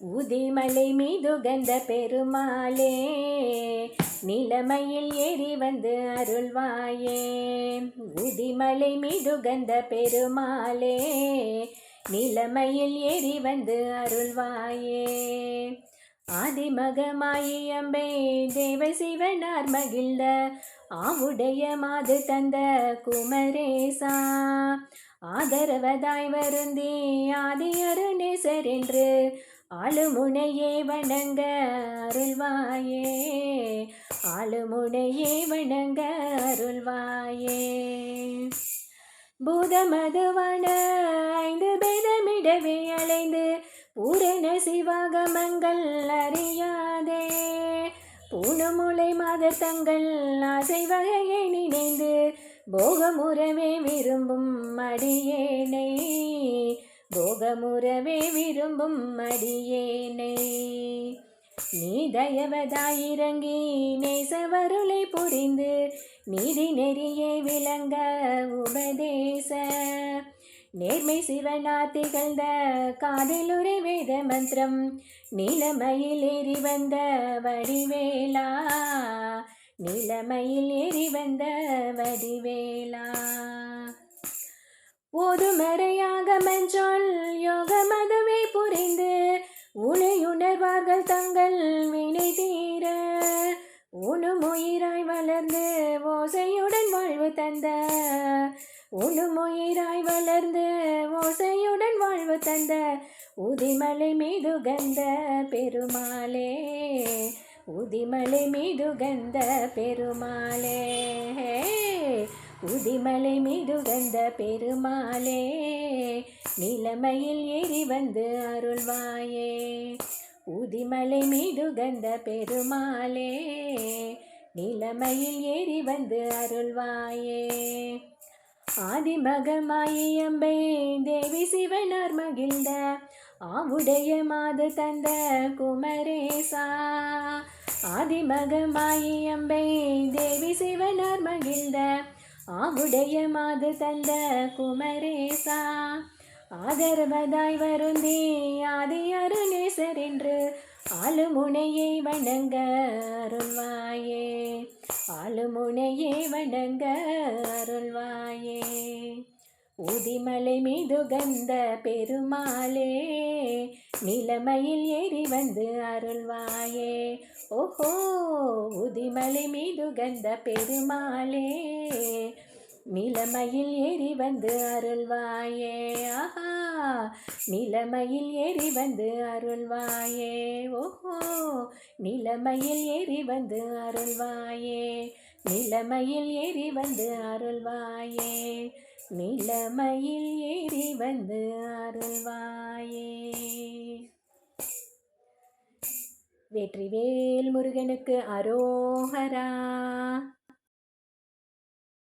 உதிமலை மீதுகந்த பெருமாளே நிலமையில் ஏறி வந்து அருள்வாயே. உதிமலை மீதுகந்த பெருமாளே நிலமையில் ஏறி வந்து அருள்வாயே. ஆதிமகமாயியம்பே தேவ சிவனார் மகிழ்ந்த ஆவுடைய மாது தந்த குமரேசா. ஆதரவதாய் வருந்தி ஆதி அருணேசர் என்று ஆளுமுனையே வணங்க அருள்வாயே. ஆளுமுனையே வணங்க அருள்வாயே. பூதமதுவான ஐந்து பேதமிடவே அலைந்து பூரண சிவாகமங்கள் அறியாதே. பூனமுலை மாத தங்கள் ஆசை வகையை நினைந்து போகமுறவே விரும்பும் அடியேனை. போகமுறவே விரும்பும் அடியேனை. நீ தயவதாயிறங்கி நேசவருளை புரிந்து நீதி நெறியே விளங்க உபதேச. நேர்மை சிவனா திகழ்ந்த காதலுரை வேத மந்திரம் நீலமயில் ஏறி வந்த வடிவேலா. நீலமயில் ஏறி வந்த வடிவேலா. ஓதுமறையாக மெஞ்சொல் உணுமுயிராய் வளர்ந்து ஓசையுடன் வாழ்வு தந்த. உணுமுயிராய் வளர்ந்து ஓசையுடன் வாழ்வு தந்த. உதிமலை மீது கந்த பெருமாளே உதிமலை மீது கந்த பெருமாளே. உதிமலை மீது கந்த பெருமாளே நிலைமையில் ஏறி வந்து அருள்வாயே. உதிமலை மீதுகந்த பெருமாளே நிலைமையில் ஏறி வந்து அருள்வாயே. ஆதிமகமாயி தேவி சிவனார் மகிழ்ந்த ஆவுடைய மாது தந்த குமரேசா. ஆதிமகமாயியம்பை தேவி சிவனார் மகிழ்ந்த ஆவுடைய மாது தந்த குமரேசா. ஆதரவதாய் வருந்தே ஆதி அருணேசர் என்று ஆளுமுனையை வணங்க அருள்வாயே. ஆளுமுனையை வணங்க அருள்வாயே. உதிமலை மீது கந்த பெருமாளே நிலமையில் ஏறி வந்து அருள்வாயே. ஓஹோ உதிமலை மீது கந்த பெருமாளே நிலைமையில் ஏறி வந்து அருள்வாயே. ஆஹா. நிலைமையில் ஏறி வந்து அருள்வாயே. ஓஹோ. நிலைமையில் ஏறி வந்து அருள்வாயே. நிலைமையில் ஏறி வந்து அருள்வாயே. நிலைமையில் ஏறி வந்து அருள்வாயே. வெற்றிவேல் முருகனுக்கு அரோஹரா.